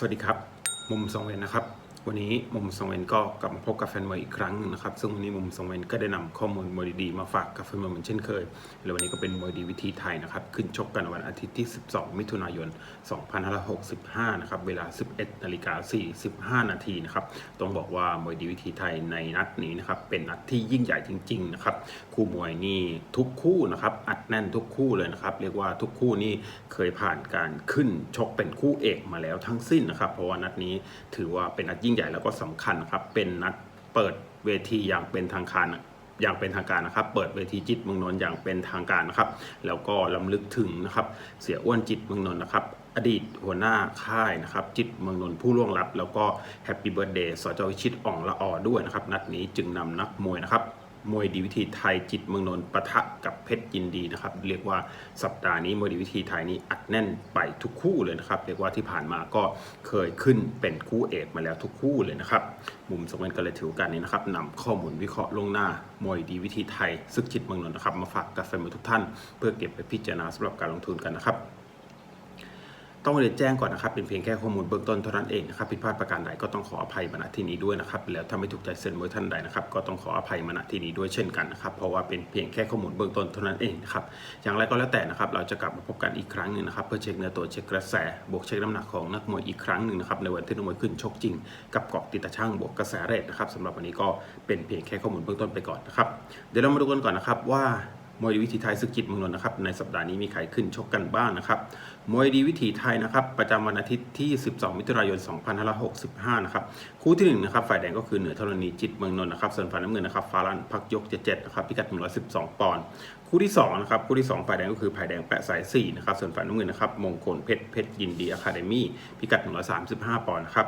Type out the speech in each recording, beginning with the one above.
สวัสดีครับ มุมสองเวนนะครับ วันนี้มุมสองเวนก็กลับมาพบกับแฟนมวยอีกครั้งหนึงนะครับ ซึ่งวันนี้มุมสองเวนก็ได้นำข้อมูลมวยดีๆมาฝากกับแฟนมวยเหมือนเช่นเคย และวันนี้ก็เป็นมวยดีวิธีไทยนะครับ ขึ้นชกกันวันอาทิตย์ที่ 12 มิถุนายน 2565 นะครับ เวลา 11นาฬิกา45 นาทีนะครับ ต้องบอกว่ามวยดีวิธีไทยในนัดนี้นะครับ เป็นนัดที่ยิ่งใหญ่จริงๆนะครับ คู่มวยนี่ทุกคู่นะครับ อัดแน่นทุกคู่เลยนะครับ เรียกว่าทุกคู่นี่เคยผ่านการขึ้นชกเป็นคู่เอกมาแล้วทั้งสิ้นนะครับ เพราะว่านัดนี้ถือว่าเป็นนัดยิ่งใหญ่แล้วก็สำคัญนะครับ เป็นนัดเปิดเวทีอย่างเป็นทางการอย่างเป็นทางการนะครับ เปิดเวทีจิตเมืองนนท์อย่างเป็นทางการนะครับ แล้วก็ลำลึกถึงนะครับ เสียอ้วนจิตเมืองนนท์นะครับ อดีตหัวหน้าค่ายนะครับ จิตเมืองนนท์ผู้ล่วงลับ แล้วก็แฮปปี้เบิร์ดเดย์สจวิชิตอ่องละออด้วยนะครับ นัดนี้จึงนำนักมวยนะครับ มวยดีวิธีไทยจิตเมืองนนท์ปะทะกับเพชรยินดีนะครับ เรียกว่าสัปดาห์นี้มวยดีวิธีไทยนี้อัดแน่นไปทุกคู่เลยนะครับ เรียกว่าที่ผ่านมาก็เคยขึ้นเป็นคู่เอกมาแล้วทุกคู่เลยนะครับ มุมสมเด็จก็เลยถือกาสนี้นะครับนำข้อมูลวิเคราะห์ลงหน้ามวยดีวิธีไทยซึกจิตเมืองนนท์นะครับมาฝากกับแฟนมวยทุกท่าน เพื่อเก็บไปพิจารณาสำหรับการลงทุนกันนะครับ ต้องเรียนแจ้งก่อนนะครับ เป็นเพียงแค่ข้อมูลเบื้องต้นเท่านั้นเองนะครับผิดพลาดประการใดก็ต้องขออภัยมาณที่นี้ด้วยนะครับ แล้วถ้าไม่ถูกใจเซ็นมวยท่านใดนะครับ ก็ต้องขออภัยมาณที่นี้ด้วยเช่นกันนะครับ เพราะว่าเป็นเพียงแค่ข้อมูลเบื้องต้นเท่านั้นเองนะครับ อย่างไรก็แล้วแต่นะครับ เราจะกลับมาพบกันอีกครั้งหนึ่งนะครับ เพื่อเช็คเนื้อตัวเช็คกระแส บวกเช็คน้ำหนักของนักมวยอีกครั้งหนึ่งนะครับในวันที่นักมวยขึ้นชกจริง กับเกาะติดตาช่างบวกกระแสเรทนะครับสำหรับวันนี้ก็เป็นเพียงแค่ข้อมูลเบื้องต้นไปก่อนนะครับ เดี๋ยวเรามาดูกันก่อนนะครับว่ามวยวิถีไทยศึกจิตเมืองนนท์นะครับในสัปดาห์นี้มีใครขึ้นชกกันบ้างนะครับ มวยดีวิถีไทยนะครับประจำวันอาทิตย์ที่ 12 มิถุนายน 2565 นะครับคู่ที่1นะครับฝ่ายแดงก็คือเหนือธรณีจิตเมืองนนท์นะครับส่วนฝ่ายน้ำเงินนะครับฟารันพักยก 77 นะครับพิกัด 112 ปอนด์คู่ที่2นะครับคู่ที่ 2 ฝ่ายแดงก็คือฝ่ายแดงแปะสาย4นะครับส่วนฝ่ายน้ำเงินนะครับมงคลเพชรเพชรยินดีอะคาเดมี่พิกัด 135 ปอนด์นะครับ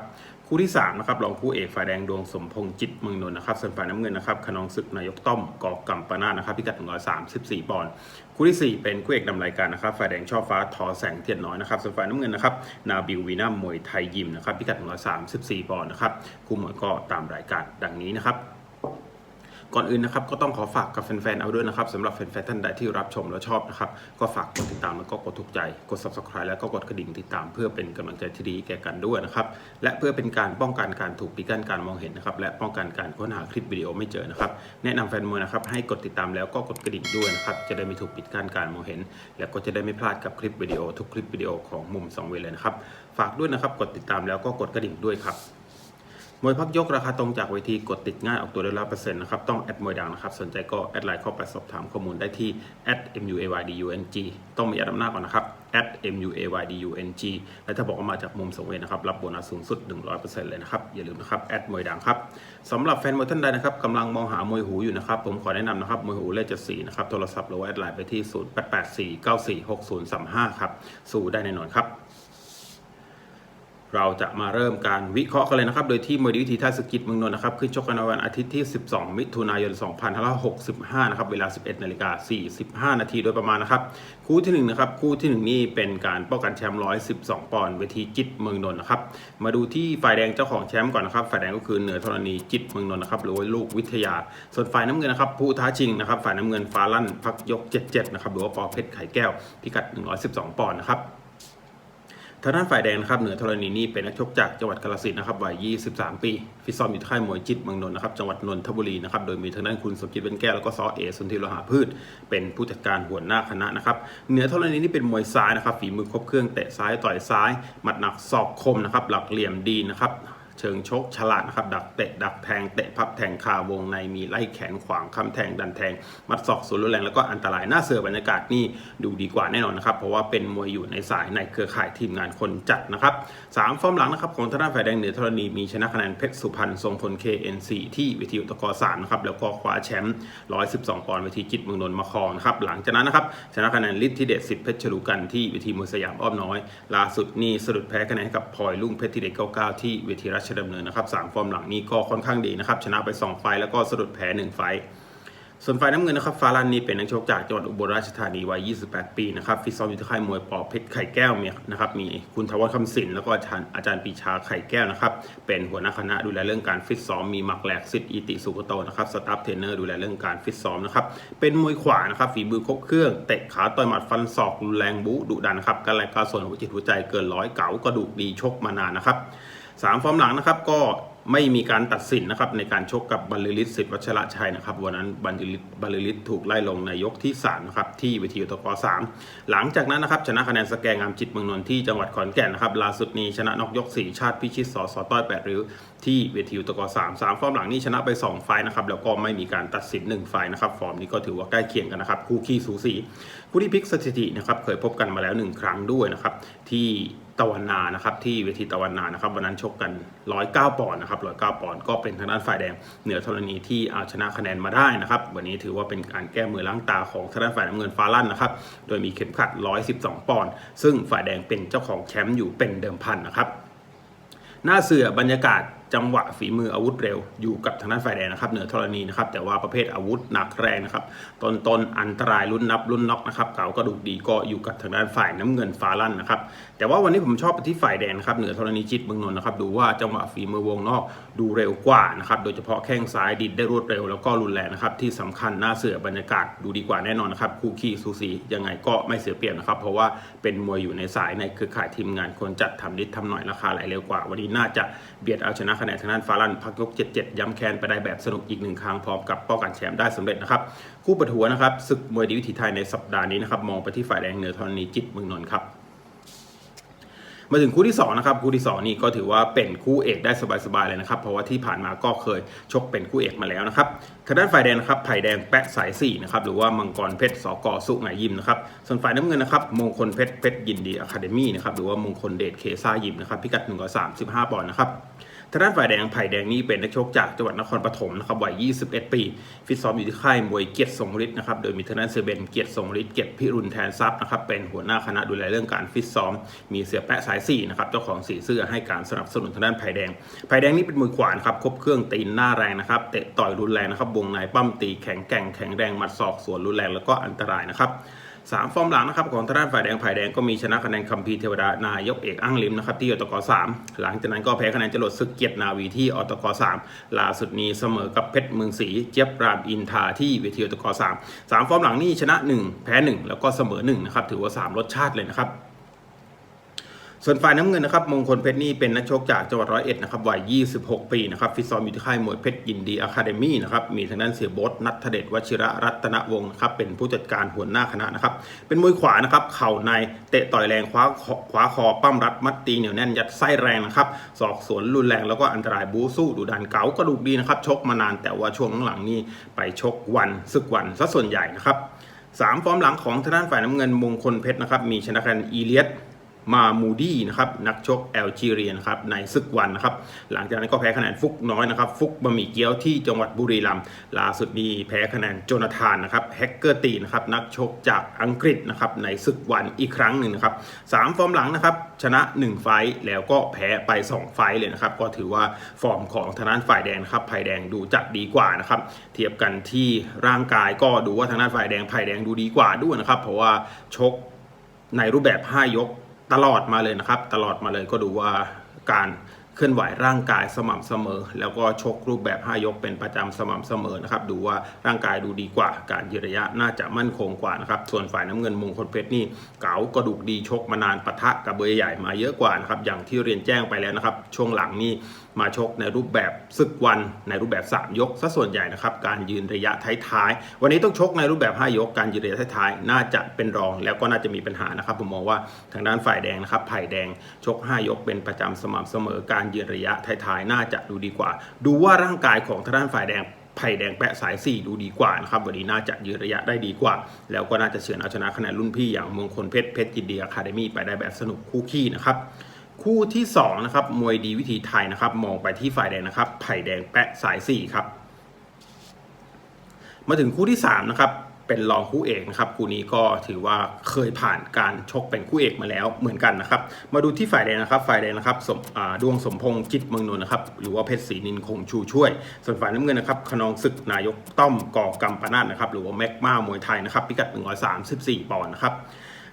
คู่ที่3นะครับรองคู่เอกฝ่ายแดงดวงสมพงษ์จิตเมืองนนท์นะครับส่วนฝ่ายน้ำเงินนะครับขนองศึกนายกต้อมกอกัมปนาทนะครับพิกัด134ปอนด์คู่ที่ 4 เป็นคู่เอกนำรายการนะครับฝ่ายแดงช่อฟ้าทอแสงเทียนน้อยนะครับส่วนฝ่ายน้ำเงินนะครับนาบิววีนามวยไทยยิมนะครับพิกัด134ปอนด์นะครับคู่มวยก็ตามรายการดังนี้นะครับ ก่อนอื่นนะครับก็ต้องขอฝากกับแฟนๆเอาด้วยนะครับสำหรับแฟนๆท่านใดที่รับชมแล้วชอบนะครับก็ฝากกดติดตามแล้วก็กดถูกใจกด subscribe แล้วก็กดกระดิ่งติดตาม เพื่อเป็นกำลังใจที่ดีแก่กันด้วยนะครับและเพื่อเป็นการป้องกันการถูกปิดกั้นการมองเห็นนะครับและป้องกันการค้นหาคลิปวิดีโอไม่เจอนะครับแนะนำแฟนมวยนะครับให้กดติดตามแล้วก็กดกระดิ่งด้วยนะครับจะได้ไม่ถูกปิดกั้นการมองเห็น และก็จะได้ไม่พลาดกับคลิปวิดีโอทุกคลิปวิดีโอของมุมสองเวเลยนะครับฝากด้วยนะครับกดติดตามแล้วก็กดกระดิ่งด้วยครับ มวยพักยกราคาตรงจากเวทีกดติดง่ายออกตัวได้ร้อยเปอร์เซ็นต์นะครับ ต้องแอดมวยดังนะครับ สนใจก็แอดไลน์เข้าไปสอบถามข้อมูลได้ที่ @muaydung ต้องมีแอดนำหน้าก่อนนะครับ @muaydung และถ้าบอกว่ามาจากมุมสงเวนนะครับ รับโบนัสสูงสุด 100%เลยนะครับ อย่าลืมนะครับแอดมวยดังครับสำหรับแฟนมวยท่านใดนะครับกำลังมองหามวยหูอยู่นะครับ ผมขอแนะนำนะครับมวยหูเลขเจ็ดสีนะครับโทรศัพท์หรือว่าแอดไลน์ไปที่ 0884946035 ครับสู้ได้แน่นอนครับ เราจะมาเริ่มการวิเคราะห์กันเลยนะครับ โดยที่มวยดีวิธีท่าสกิจเมืองนนท์นะครับ ขึ้นชกกันในวันอาทิตย์ที่ 12 มิถุนายน 2565 นะครับ เวลา 11 นาฬิกา 45 นาทีโดยประมาณนะครับ คู่ที่ 1 นะครับ คู่ที่ 1 นี่เป็นการป้องกันแชมป์ 112 ปอนด์เวทีจิตเมืองนนท์นะครับ มาดูที่ฝ่ายแดงเจ้าของแชมป์ก่อนนะครับ ฝ่ายแดงก็คือเหนือธรณีจิตเมืองนนท์นะครับ หรือว่าลูกวิทยา ส่วนฝ่ายน้ำเงินนะครับ ผู้ท้าชิงนะครับ ฝ่ายน้ำเงินฟ้าลั่นพักยก 77 นะครับ หรือว่าปอเพชรไข่แก้ว พิกัด 112 ปอนด์นะครับ ทางด้านฝ่ายแดงนะครับเหนือธรณีนี่เป็นนักชกจากจังหวัดกาฬสินธุ์นะครับวัย 23 ปีฟิตซ้อมอยู่ที่ค่ายมวยจิตเมืองนนท์นะครับจังหวัดนนทบุรีนะครับโดยมีทางด้านคุณสมจิตเป็นแก้วแล้วก็ซอเอสุนทรโลหะพืช เป็นผู้จัดการหัวหน้าคณะนะครับเหนือธรณีนี่เป็นมวยซ้ายนะครับฝีมือครบเครื่องเตะซ้ายต่อยซ้ายหมัดหนักศอกคมนะครับหลักเหลี่ยมดีนะครับ เชิงชกฉลาดนะครับดักเตะดักแทงเตะพับแทงคาวงในมีไล่แขนขวางคำแทงดันแทง มัดศอกส่วนรุนแรงแล้วก็อันตรายหน้าเสือบรรยากาศนี่ดูดีกว่าแน่นอนนะครับ เพราะว่าเป็นมวยอยู่ในสายในเครือข่ายทีมงานคนจัดนะครับสามฟอร์มหลังนะครับของทางด้านฝ่ายแดงเหนือธรณีมีชนะคะแนนเพชรสุพรรณทรงพล KNC ที่เวทีอุตกรสามนะครับแล้วก็คว้าแชมป์112ปอนด์เวทีจิตเมืองนนท์มาครองนะครับหลังจากนั้นนะครับชนะคะแนนฤทธิเดชสิทธิ์เพชรฉลูกันที่เวทีมวยสยามอ้อมน้อยล่าสุดนี่สะดุดแพ้คะแนนกับพลอยลุ่งเพชรทีเด็ก99ที่เวทีราชดำเนินนะครับสามฟอร์มหลังนี้ก็ค่อนข้างดีนะครับชนะไป 2 ไฟแล้วก็สะดุดแพ้1ไฟส่วนฝ่ายน้ำเงินนะครับฟารันนี่เป็นนักชกจากจังหวัดอุบลราชธานีวัย 28 ปีนะครับฟิตซ้อมอยู่ที่ค่ายมวยปอเพชรไข่แก้วมีนะครับมีคุณทวัฒน์คำสินแล้วก็อาจารย์อาจารย์ปีชาไข่แก้วนะครับเป็นหัวหน้าคณะดูแลเรื่องการฟิตซ้อมมีมักแหลกสิทธิ์อิติสุกโตนะครับสตาฟเทรนเนอร์ดูแลเรื่องการฟิตซ้อมนะครับเป็นมวยขวานะครับฝีมือครบเครื่องเตะขาต่อยหมัดฟันศอกรุนแรงบู๊ดุดันนะครับการแรงการส่วนหัวจิตหัวใจเกินร้อยเก๋ากระดูกดีชกมานานนะครับ สามฟอร์มหลังนะครับก็ไม่มีการตัดสินนะครับในการชกกับบรรลือฤทธิ์สิทธิ์วัชระชัยนะครับวันนั้นบรรลือฤทธิ์บรรลือฤทธิ์ถูกไล่ลงในยกที่3นะครับที่เวทีอุตกสามหลังจากนั้นนะครับชนะคะแนนสแกงงามจิตเมืองนนท์ที่จังหวัดขอนแก่นนะครับล่าสุดนี้ชนะนอกยก 4 ชาติพิชิตสอสอต้อย8ริ้วที่เวทีอุตกสามสามฟอร์มหลังนี้ชนะไป 2 ไฟล์นะครับแล้วก็ไม่มีการตัดสิน1ไฟล์นะครับฟอร์มนี้ก็ถือว่าใกล้เคียงกันนะครับคู่ขี้สูสีคู่ที่พลิกสถิตินะครับเคยพบกันมาแล้ว 1 ครั้งด้วยนะครับที่ ตะวันนานะครับที่เวทีตะวันนานะครับวันนั้นชกกัน 109 ปอนด์นะครับ109 ปอนด์ก็เป็นทางด้านฝ่ายแดงเหนือธรณีที่เอาชนะคะแนนมาได้นะครับวันนี้ถือว่าเป็นการแก้มือล้างตาของทางด้านฝ่ายน้ำเงินฟ้าลั่นนะครับโดยมีเข็มขัด 112 ปอนด์ซึ่งฝ่ายแดงเป็นเจ้าของแชมป์อยู่เป็นเดิมพันนะครับหน้าเสือบรรยากาศ จังหวะฝีมืออาวุธเร็วอยู่กับทางด้านฝ่ายแดงนะครับเหนือธรณีนะครับแต่ว่าประเภทอาวุธหนักแรงนะครับตนตนอันตรายรุ่นนับรุ่นน็อกนะครับเก่ากระดูกดีก็อยู่กับทางด้านฝ่ายน้ำเงินฟ้าลั่นนะครับแต่ว่าวันนี้ผมชอบไปที่ฝ่ายแดงนะครับเหนือธรณีจิตเมืองนนท์นะครับดูว่าจังหวะฝีมือวงนอกดูเร็วกว่านะครับโดยเฉพาะแข้งซ้ายดิดได้รวดเร็วแล้วก็รุนแรงนะครับที่สำคัญหน้าเสือบรรยากาศดูดีกว่าแน่นอนนะครับคู่ขี้สูสียังไงก็ไม่เสียเปรียบนะครับเพราะว่าเป็นมวยอยู่ในสายในคือข่ายทีมงานคนจัดทำนิดทำหน่อยราคาไหลเร็วกว่า วันนี้น่าจะเบียดเอาชนะคะแนนทางด้านฟ้าลันพักยก 77 ย้ำแค้นไปได้แบบสนุกอีกหนึ่งครั้งพร้อมกับป้องกันแชมป์ได้สำเร็จนะครับคู่ปะทัวนะครับศึกมวยดีวิถีไทยในสัปดาห์นี้นะครับมองไปที่ฝ่ายแดงเหนือธรณีจิตเมืองนนท์ครับมาถึงคู่ที่2นะครับคู่ที่ 2 นี่ก็ถือว่าเป็นคู่เอกได้สบายๆเลยนะครับ เพราะว่าที่ผ่านมาก็เคยชกเป็นคู่เอกมาแล้วนะครับทางด้านฝ่ายแดงนะครับไผ่แดงแปะสาย4นะครับหรือว่ามังกรเพชรสกสุไหงยิมนะครับส่วนฝ่ายน้ำเงินนะครับมงคลเพชรเพชรยินดีอะคาเดมี่นะครับหรือว่ามงคลเดชเคซ่ายิมนะครับพิกัด135ปอนด์นะครับ ทางด้านฝ่ายแดงไผ่แดงนี่เป็นนักชกจากจังหวัดนครปฐมนะครับวัย 21 ปี ฟิตซ้อมอยู่ที่ค่ายมวยเกียรติทรงฤทธิ์นะครับ โดยมีทางด้านเสือเบนเกียรติทรงฤทธิ์เกียรติพิรุณแทนทรัพย์นะครับ เป็นหัวหน้าคณะดูแลเรื่องการฟิตซ้อม มีเสือแปะสาย4นะครับ เจ้าของสีเสื้อให้การสนับสนุนทางด้านไผ่แดง ไผ่แดงนี่เป็นมวยขวานครับครบเครื่องตีนหน้าแรงนะครับ เตะต่อยรุนแรงนะครับ วงในปั้มตีแข็งแกร่งแข็งแรง หมัดศอกสวนรุนแรงแล้วก็อันตรายนะครับ สามฟอร์มหลังนะครับของทางด้านฝ่ายแดงฝ่ายแดงก็มีชนะคะแนนคัมพีร์เทวดานายกเอกอั้งลิมนะครับที่อตกสามหลังจากนั้นก็แพ้คะแนนจรวดสึกเกียรตินาวีที่อตกสามล่าสุดนี้เสมอกับเพชรเมืองศรีเจี๊ยบรามอินทาที่เวทีอตกสามสามฟอร์มหลังนี่ชนะหนึ่งแพ้หนึ่งแล้วก็เสมอหนึ่งนะครับถือว่าสามรสชาติเลยนะครับ ส่วนฝ่ายน้ำเงินนะครับมงคลเพชรนี่เป็นนักชกจากจังหวัดร้อยเอ็ดนะครับวัย 26 ปีนะครับฟิตซ้อมอยู่ที่ค่ายมวยเพชรยินดีอะคาเดมี่นะครับมีทางด้านเสียโบดนัทเดชวชิระรัตนวงศ์นะครับเป็นผู้จัดการหัวหน้าคณะนะครับเป็นมวยขวานะครับเข่าในเตะต่อยแรงคว้าคอคว้าคอปั้มรัดมัดตีเหนียวแน่นยัดไส้แรงนะครับศอกสวนรุนแรงแล้วก็อันตรายบูสู้ดุดันเก๋ากระดูกดีนะครับชกมานานแต่ว่าช่วงหลังๆนี่ไปชกวันศึกวันซะส่วนใหญ่นะครับสามฟอร์มหลังของทางด้านฝ่ายน้ำเงินมงคลเพชรนะครับมีชนะคะแนนอีเลียส มามูดี้นะครับนักชกแอลจีเรียนะครับในศึกวันนะครับหลังจากนั้นก็แพ้คะแนนฟุกน้อยนะครับฟุกบะหมี่เกี๊ยวที่จังหวัดบุรีรัมย์ล่าสุดนี้แพ้คะแนนโจนาธานนะครับแฮกเกอร์ตีนะครับนักชกจากอังกฤษนะครับในศึกวันอีกครั้งหนึ่งนะครับสามฟอร์มหลังนะครับชนะ 1 ไฟต์แล้วก็แพ้ไป 2 ไฟต์เลยนะครับก็ถือว่าฟอร์มของทางด้านฝ่ายแดงครับไผ่แดงดูจัดดีกว่านะครับเทียบกันที่ร่างกายก็ดูว่าทางด้านฝ่ายแดงไผ่แดงดูดีกว่าด้วยนะครับเพราะว่าชกในรูปแบบ 5 ยก ตลอดมาเลยนะครับ ตลอดมาเลยก็ดูว่าการเคลื่อนไหวร่างกายสม่ำเสมอ แล้วก็ชกรูปแบบ 5 ยกเป็นประจำสม่ำเสมอนะครับดูว่าร่างกายดูดีกว่า การยืนระยะน่าจะมั่นคงกว่านะครับส่วนฝ่ายน้ำเงินมงคลเพชรนี่เก๋ากระดูกดีชกมานานปะทะกับเบอร์ใหญ่มาเยอะกว่านะครับอย่างที่เรียนแจ้งไปแล้วนะครับ ช่วงหลังนี่มาชกในรูปแบบศึกวันในรูปแบบ 3 ยกซะส่วนใหญ่นะครับการยืนระยะท้ายๆ วันนี้ต้องชกในรูปแบบ 5 ยก การยืนระยะท้ายๆ น่าจะเป็นรองแล้วก็น่าจะมีปัญหานะครับผมมองว่าทางด้านฝ่ายแดงนะครับไผ่แดงชก 5 ยกเป็นประจำสม่ำเสมอ การยืนระยะท้ายๆ น่าจะดูดีกว่า ดูว่าร่างกายของทางด้านฝ่ายแดงไผ่แดงแปะสาย 4 ดูดีกว่านะครับวันนี้น่าจะยืนระยะได้ดีกว่า แล้วก็น่าจะเฉือนเอาชนะคะแนนรุ่นพี่อย่างมงคลเพชรเพชรยินดีอะคาเดมี่ไปได้แบบสนุกคู่ขี้นะครับ คู่ที่2นะครับมวยดีวิธีไทยนะครับ มองไปที่ฝ่ายแดงนะครับไผ่แดงแปะสาย4ครับ มาถึงคู่ที่3นะครับเป็นรองคู่เอกนะครับคู่นี้ก็ถือว่าเคยผ่านการชกเป็นคู่เอกมาแล้วเหมือนกันนะครับ มาดูที่ฝ่ายแดงนะครับฝ่ายแดงนะครับสมดวงสมพงษ์จิตเมืองนนท์นะครับหรือว่าเพชรศรีนินคงชูช่วย ส่วนฝ่ายน้ำเงินนะครับขนองศึกนายกต้อมก่อกำปนาตนะครับหรือว่าแม็กมามวยไทยนะครับพิกัด 134 ปอนด์นะครับ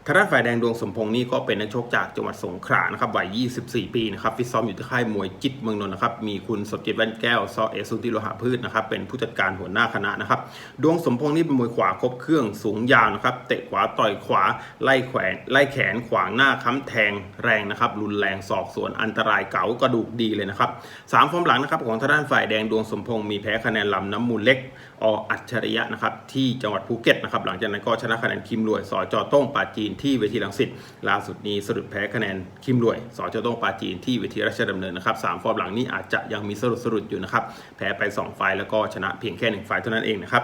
ทางด้านฝ่ายแดงดวงสมพงษ์นี่ก็เป็นนักชกจากจังหวัดสงขลานะครับวัย 24 ปีนะครับฟิตซ้อมอยู่ที่ค่ายมวยจิตเมืองนนท์นะครับ มีคุณสดจิตแว่นแก้วซอเอสุติโลหะพืชนะครับ เป็นผู้จัดการหัวหน้าคณะนะครับ ดวงสมพงษ์นี่เป็นมวยขวาครบเครื่องสูงยาวนะครับ เตะขวาต่อยขวาไล่แขวนไล่แขนขวางหน้าค้ำแทงแรงนะครับ รุนแรงศอกสวนอันตรายเก๋ากระดูกดีเลยนะครับสามฟอร์มหลังนะครับของทางด้านฝ่ายแดงดวงสมพงษ์มีแพ้คะแนนลำน้ำมูลเล็กออัจฉริยะนะครับที่จังหวัดภูเก็ตนะครับหลังจากนั้นก็ชนะคะแนนคิมรวยสอจอต้งปาจีนที่เวทีลังสิตล่าสุดนี้สะดุดแพ้คะแนนคิมรวยสอจอต้องปาจีนที่เวทีราชดำเนินนะครับสามฟอร์มหลังนี้อาจจะยังมีสะดุดสะดุดอยู่นะครับแพ้ไป 2 ไฟล์แล้วก็ชนะเพียงแค่ 1 ไฟล์เท่านั้นเองนะครับ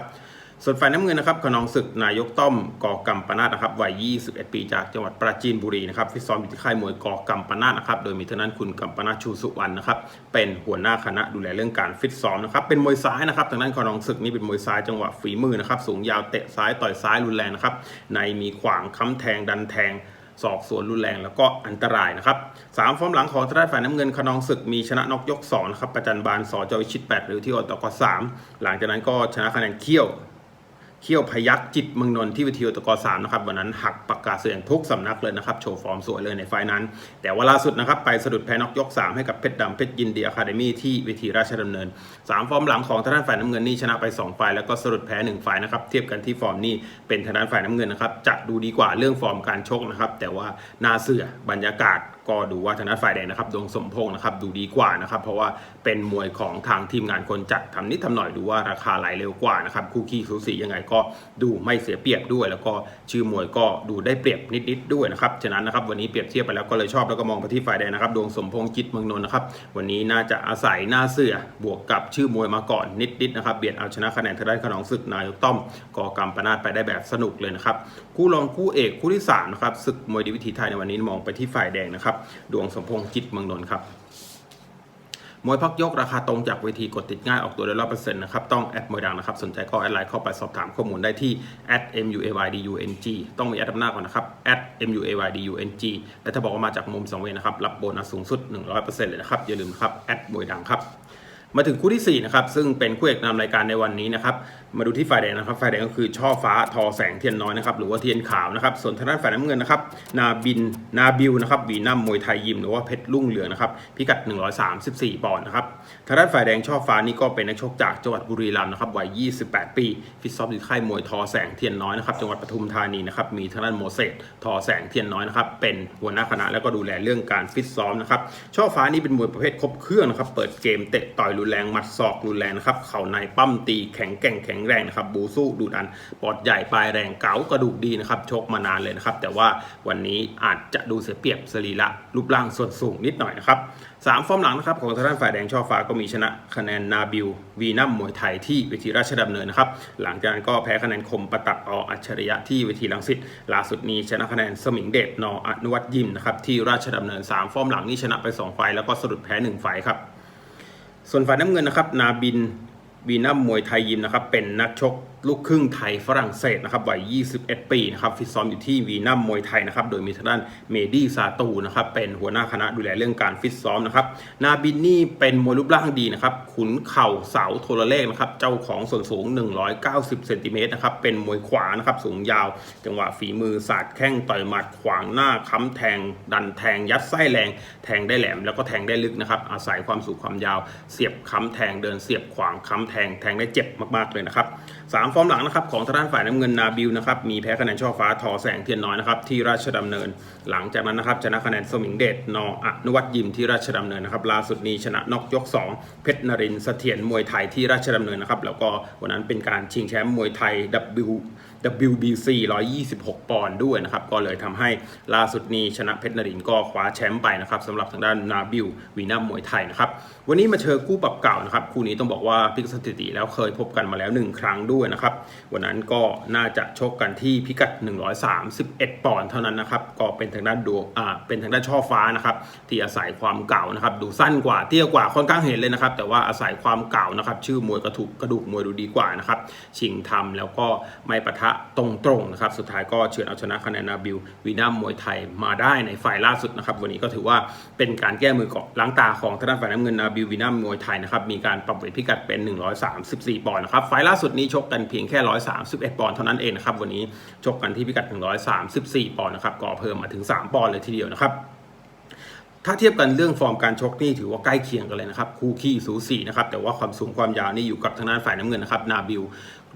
ส่วนฝ่ายน้ำเงินนะครับขนองศึกนายกต้อมกอกำปนาตนะครับวัย 21 ปีจากจังหวัดปราจีนบุรีนะครับฟิตซ้อมอยู่ที่ค่ายมวยกอกำปนาตนะครับโดยมีท่างด้นคุณกำปนาตชูสุวรรณนะครับเป็นหัวหน้าคณะดูแลเรื่องการฟิตซ้อมนะครับเป็นมวยซ้ายนะครับทางด้านขนองศึกนี่เป็นมวยซ้ายจังหวะฝีมือนะครับสูงยาวเตะซ้ายต่อยซ้ายรุนแรงนะครับในมีขวางค้ำแทงดันแทงศอกสวนรุนแรงแล้วก็อันตรายนะครับสามฟอร์มหลังของทางด้านฝ่ายน้ำเงินขนองศึกมีชนะนอกยกสองนะครับประจันบานสอจวิชิต8หรือที่อตกสามหลังจากนั้นก็ชนะคะแนนเขี้ยว เขี้ยวพยักจิตเมืองนนท์ที่วิทยุตะกอสามนะครับวันนั้นหักปากกาเสียงทุกสำนักเลยนะครับโชว์ฟอร์มสวยเลยในไฟนั้น แต่ว่าล่าสุดนะครับไปสะดุดแพ้นอกยก 3 ให้กับเพชรดำเพชรยินดีอะคาเดมี่ที่วิธีราชดำเนิน 3 ฟอร์มหลังของทางด้านฝ่ายน้ำเงินนี่ชนะไป 2 ไฟล์แล้วก็สะดุดแพ้ 1 ไฟล์นะครับเทียบกันที่ฟอร์มนี่เป็นทางด้านฝ่ายน้ำเงินนะครับจะดูดีกว่าเรื่องฟอร์มการชกนะครับแต่ว่าน่าเสือบรรยากาศ ก็ดูว่าทางด้นฝ่ายแดงนะครับดวงสมพงษ์นะครับดูดีกว่านะครับเพราะว่าเป็นมวยของทางทีมงานคนจัดทำนิดทำหน่อยดูว่าราคาไหลเร็วกว่านะครับคู่ขี้สูสียังไงก็ดูไม่เสียเปรียบด้วย แล้วก็ชื่อมวยก็ดูได้เปรียบนิดๆด้วยนะครับฉะนั้นนะครับวันนี้เปรียบเทียบไปแล้วก็เลยชอบแล้วก็มองไปที่ฝ่ายแดงนะครับดวงสมพงษ์จิตเมืองนนท์นะครับวันนี้น่าจะอาศัยหน้าเสือบวกกับชื่อมวยมาก่อนนิดๆนะครับเบียดเอาชนะคะแนนทางด้านขนองศึกนายกต้อมก่อกำปนาตไปได้แบบสนุกเลยนะครับคู่รองคู่เอกคู่ที่สามนะครับศึกมวยดีวิถีไทยในวันนี้มองไปที่ฝ่ายแดงนะครับดวงสมพงษ์จิตเมืองนนท์ครับมวยพักยกราคาตรงจากเวทีกดติดง่ายออกตัวได้ร้อยเปอร์เซ็นต์นะครับ ต้องแอดมวยดังนะครับ สนใจก็แอดไลน์เข้าไปสอบถามข้อมูลได้ที่ @muaydung ต้องมีแอดอำนาจก่อนนะครับ @muaydung และถ้าบอกว่ามาจากมุมสองเวนะครับ รับโบนัสสูงสุด 100%เลยนะครับ อย่าลืมครับแอดมวยดังครับ มาถึงคู่ที่4นะครับซึ่งเป็นคู่เอกนำรายการในวันนี้นะครับมาดูที่ฝ่ายแดงนะครับฝ่ายแดงก็คือช่อฟ้าทอแสงเทียนน้อยนะครับหรือว่าเทียนขาวนะครับส่วนทางด้านฝ่ายน้ำเงินนะครับนาบินนาบิวนะครับวีนัมมวยไทยยิมหรือว่าเพชรลุ่งเหลืองนะครับพิกัด 134 ปอนด์นะครับทางด้านฝ่ายแดงช่อฟ้านี่ก็เป็นนักชกจากจังหวัดบุรีรัมย์นะครับวัย 28 ปีฟิตซ้อมอยู่ค่ายมวยทอแสงเทียนน้อยนะครับจังหวัดปทุมธานีนะครับมีทางด้านโมเสสทอแสงเทียนน้อยนะครับเป็นหัวหน้าคณะแล้วก็ดูแลเรื่องการฟิตซ้อมนะครับช่อฟ้านี่เป็นมวยประเภทครบเครื่องนะครับเปิดเกมเตะต่อยรุนแรงหมัดศอกรุนแรงนะครับเข่าในปั้มตีแข็งแกร่งแข็งแรงนะครับบูสู้ดูดันปอดใหญ่ปลายแรงเก๋ากระดูกดีนะครับชกมานานเลยนะครับแต่ว่าวันนี้อาจจะดูเสียเปรียบสรีระรูปร่างส่วนสูงนิดหน่อยนะครับสามฟอร์มหลังนะครับของทางด้านฝ่ายแดงช่อฟ้าก็มีชนะคะแนนนาบิลวีนัมมวยไทยที่เวทีราชดำเนินนะครับหลังจากนั้นก็แพ้คะแนนคมประตักออัจฉริยะที่เวทีลังสิตล่าสุดนี้ชนะคะแนนสมิงเดชนออนุวัตยิมนะครับที่ราชดำเนินสามฟอร์มหลังนี่ชนะไปสองไฟแล้วก็สะดุดแพ้หนึ่งไฟครับ ส่วนฝ่ายน้ำเงินนะครับ นาบิน วีนัมมวยไทยยิมนะครับเป็นนักชกลูกครึ่งไทยฝรั่งเศสนะครับวัย 21 ปีนะครับฟิตซ้อมอยู่ที่วีนัมมวยไทยนะครับโดยมีทางด้านเมดี้ซาตูนะครับเป็นหัวหน้าคณะดูแลเรื่องการฟิตซ้อมนะครับนาบินนี่เป็นมวยรูปร่างดีนะครับขุนเข่าเสาโทรเลขนะครับเจ้าของส่วนสูง 190 เซนติเมตรนะครับเป็นมวยขวานะครับสูงยาว จังหวะฝีมือสาดแข้งต่อยหมัดขวางหน้าค้ำแทง ดันแทงยัดไส้แรง แทงได้แหลมแล้วก็แทงได้ลึกนะครับอาศัยความสูงความยาว เสียบค้ำแทงเดินเสียบขวางค้ำแทงแทงได้เจ็บมากๆเลยนะครับสามฟอร์มหลังนะครับของทางด้านฝ่ายน้ำเงินนาบิลนะครับมีแพ้คะแนนช่อฟ้าทอแสงเทียนน้อยนะครับที่ราชดำเนิน หลังจากนั้นนะครับชนะคะแนนสมิงเดชนออนุวัตยิมที่ราชดำเนินนะครับล่าสุดนี้ชนะนอกยก 2 เพชรนรินสเสถียรมวยไทยที่ราชดำเนินนะครับแล้วก็วันนั้นเป็นการชิงแชมป์มวยไทย W WBC 126 ปอนด์ด้วยนะครับ ก็เลยทำให้ล่าสุดนี้ชนะเพชรนรินทร์ก็คว้าแชมป์ไปนะครับสำหรับทางด้านนาบิลวีนัมมวยไทยนะครับ วันนี้มาเจอคู่ปรับเก่านะครับ คู่นี้ต้องบอกว่าพิกสถิติแล้วเคยพบกันมาแล้ว 1 ครั้งด้วยนะครับ วันนั้นก็น่าจะชกกันที่พิกัด 131 ปอนด์เท่านั้นนะครับ ก็เป็นทางด้านดูอ่าเป็นทางด้านช่อฟ้านะครับ ที่อาศัยความเก่านะครับ ดูสั้นกว่าเตี้ยกว่าค่อนข้างเห็นเลยนะครับ แต่ว่าอาศัยความเก่านะครับ ชื่อมวยกระถูกกระดูกมวยดูดีกว่านะครับ ชิงทำแล้วก็ไม่ปะทะตรงๆนะครับ สุดท้ายก็เฉือนเอาชนะคะแนนนาบิลวีนามมวยไทยมาได้ในฝ่ายล่าสุดนะครับ วันนี้ก็ถือว่าเป็นการแก้มือเกาะล้างตาของทางด้านฝ่ายน้ำเงินนาบิลวีนามมวยไทยนะครับ มีการปรับเวทพิกัดเป็น 134 ปอนด์นะครับไฟล์ล่าสุดนี้ชกกันเพียงแค่ 131 ปอนด์เท่านั้นเองนะครับ วันนี้ชกกันที่พิกัด 134 ปอนด์นะครับ ก็เพิ่มมาถึง 3 ปอนด์เลยทีเดียวนะครับถ้าเทียบกันเรื่องฟอร์มการชกนี่ถือว่าใกล้เคียงกันเลยนะครับ คู่ขี้สูสีนะครับแต่ว่าความสูงความยาวนี่อยู่กับทางด้านฝ่ายน้ำเงินนะครับนาบิล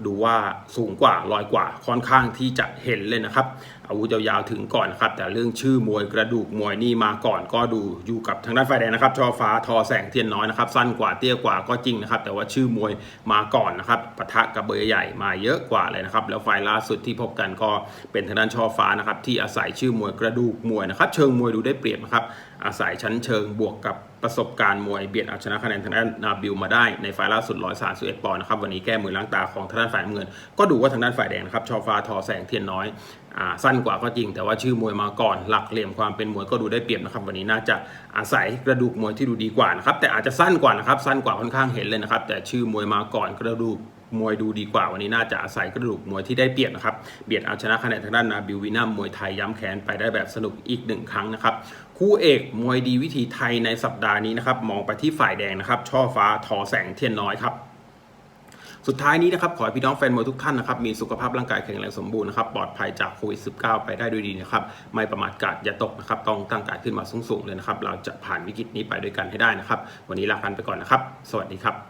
ดูว่าสูงกว่าลอยกว่าค่อนข้างที่จะเห็นเลยนะครับ อาวุธยาวๆถึงก่อนนะครับ แต่เรื่องชื่อมวยกระดูกมวยนี่มาก่อนก็ดูอยู่กับทางด้านฝ่ายแดงนะครับ ชอฟ้าทอแสงเทียนน้อยนะครับ สั้นกว่าเตี้ยกว่าก็จริงนะครับ แต่ว่าชื่อมวยมาก่อนนะครับปะทะกับเบอร์ใหญ่มาเยอะกว่าเลยนะครับ แล้วไฟล์ล่าสุดที่พบกันก็เป็นทางด้านชอฟ้านะครับที่อาศัยชื่อมวยกระดูกมวยนะครับ เชิงมวยดูได้เปรียบนะครับอาศัยชั้นเชิงบวกกับ ประสบการณ์มวยเบียดเอาชนะคะแนนทางด้านนาบิลมาได้ในไฟล์ล่าสุด 131 ปอนด์นะครับวันนี้แก้มือล้างตาของทางด้านฝ่ายน้ำเงิน ก็ดูว่าทางด้านฝ่ายแดงนะครับชอฟ้าทอแสงเทียนน้อยอสั้นกว่าก็จริง แต่ว่าชื่อมวยมาก่อนหลักเหลี่ยมความเป็นมวยก็ดูได้เปรียบนะครับวันนี้น่าจะอาศัยกระดูกมวยที่ดูดีกว่านะครับแต่อาจจะสั้นกว่านะครับสั้นกว่าค่อนข้างเห็นเลยนะครับแต่ชื่อมวยมาก่อนกระดูก มวยดูดีกว่าวันนี้น่าจะอาศัยกระดูกมวยที่ได้เปรียบนะครับ เบียดเอาชนะคะแนนทางด้านนาบิลวินัมมวยไทยย้ำแขนไปได้แบบสนุกอีกหนึ่งครั้งนะครับ คู่เอกมวยดีวิธีไทยในสัปดาห์นี้นะครับ มองไปที่ฝ่ายแดงนะครับ ช่อฟ้าทอแสงเทียนน้อยครับสุดท้ายนี้นะครับ ขอให้พี่น้องแฟนมวยทุกท่านนะครับ มีสุขภาพร่างกายแข็งแรงสมบูรณ์นะครับ ปลอดภัยจากโควิด -19 ไปได้ด้วยดีนะครับ ไม่ประมาทกาดอย่าตกนะครับ ต้องตั้งกายขึ้นมาสูงๆเลยนะครับ เราจะผ่านวิกฤตนี้ไปด้วยกันให้ได้นะครับ วันนี้ลากันไปก่อนนะครับ สวัสดีครับ